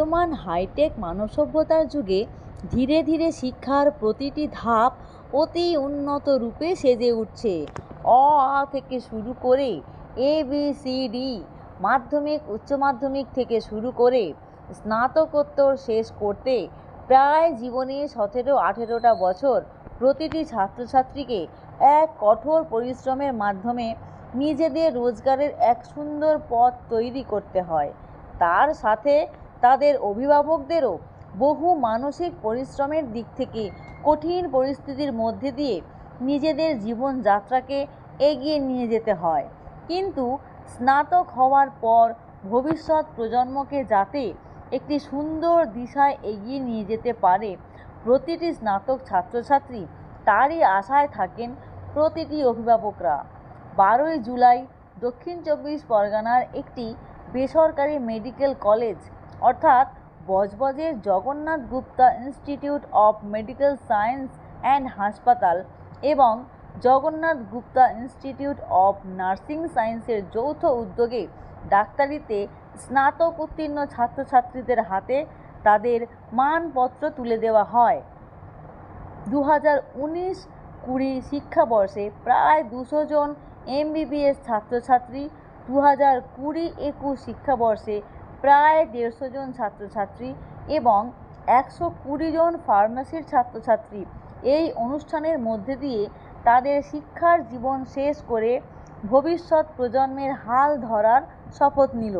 বর্তমান হাইটেক মানবসভ্যতার যুগে ধীরে ধীরে শিক্ষার প্রতিটি ধাপ অতি উন্নত রূপে সেজে উঠছে। অ, আ থেকে শুরু করে এ, বি, সি, ডি, মাধ্যমিক, উচ্চ মাধ্যমিক থেকে শুরু করে স্নাতকোত্তর শেষ করতে প্রায় জীবনে সতেরো, আঠেরোটা বছর প্রতিটি ছাত্রছাত্রীকে এক কঠোর পরিশ্রমের মাধ্যমে নিজেদের রোজগারের এক সুন্দর পথ তৈরি করতে হয়। তার সাথে তাদের অভিভাবকদেরও বহু মানসিক পরিশ্রমের দিক থেকে কঠিন পরিস্থিতির মধ্যে দিয়ে নিজেদের জীবনযাত্রাকে এগিয়ে নিয়ে যেতে হয়। কিন্তু স্নাতক হওয়ার পর ভবিষ্যৎ প্রজন্মকে যাতে একটি সুন্দর দিশায় এগিয়ে নিয়ে যেতে পারে প্রতিটি স্নাতক ছাত্রছাত্রী তারই আশায় থাকেন প্রতিটি অভিভাবকরা। বারোই জুলাই দক্ষিণ চব্বিশ পরগনার একটি বেসরকারি মেডিকেল কলেজ অর্থাৎ বজবজের Jagannath Gupta institute of medical science and হাসপাতাল এবং Jagannath Gupta institute of nursing সায়েন্সের যৌথ উদ্যোগে ডাক্তারিতে স্নাতক উত্তীর্ণ ছাত্রছাত্রীদের হাতে তাদের মানপত্র তুলে দেওয়া হয়। দু হাজার উনিশ কুড়ি শিক্ষাবর্ষে প্রায় দুশো জন এমবিবিএস ছাত্রছাত্রী দু হাজার কুড়ি একুশ শিক্ষাবর্ষে প্রায় দেড়শো জন ছাত্রছাত্রী এবং একশো কুড়ি জন ফার্মাসির ছাত্রছাত্রী এই অনুষ্ঠানের মধ্যে দিয়ে তাদের শিক্ষার জীবন শেষ করে ভবিষ্যৎ প্রজন্মের হাল ধরার শপথ নিল।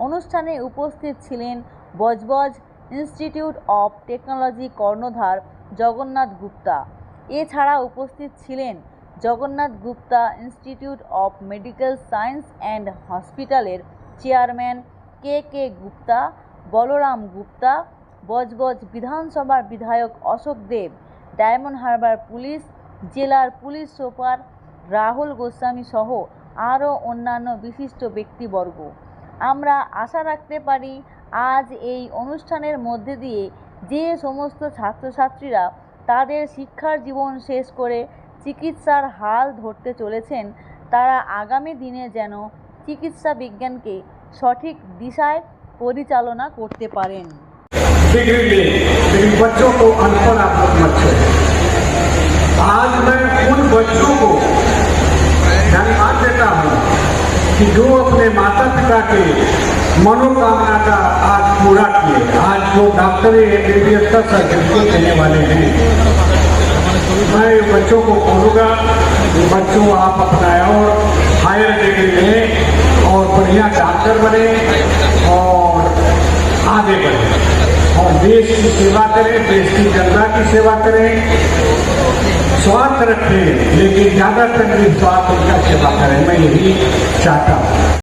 অনুষ্ঠানে উপস্থিত ছিলেন বজবজ ইনস্টিটিউট অফ টেকনোলজি কর্ণধার জগন্নাথ গুপ্তা। এছাড়া উপস্থিত ছিলেন Jagannath Gupta institute of medical science and হসপিটালের chairman K K Gupta, Balaram Gupta Budge Budge বিধানসভার বিধায়ক Ashok Deb, diamond harbour police, জেলার পুলিশ সুপার রাহুল গোস্বামী সহ আরও অন্যান্য বিশিষ্ট ব্যক্তিবর্গ। আমরা আশা রাখতে পারি আজ এই অনুষ্ঠানের মধ্যে দিয়ে যে সমস্ত ছাত্রছাত্রীরা তাদের শিক্ষার জীবন শেষ করে চিকিৎসার হাল ধরতে চলেছেন, তারা আগামী দিনে যেন চিকিৎসা বিজ্ঞানকে সঠিক দিশায় পরিচালনা করতে পারেন डिग्री ले लेकिन बच्चों को अनपढ़ आप लोग मत छोड़िए आज मैं उन बच्चों को धन्यवाद देता हूँ कि जो अपने माता पिता के मनोकामना का आज पूरा किए आज जो डॉक्टरी एमबीबीएस का सर्टिफिकेट देने वाले हैं मैं बच्चों को कहूँगा कि बच्चों आप अपना और हायर डिग्री लें बढ़िया डॉक्टर बने और आगे बढ़े और देश की सेवा करें, देश की जनता की सेवा करें। स्वार्थ रखें, लेकिन ज़्यादातर भी स्वार्थ उनका सेवा करें। मैं यही चाहता हूँ।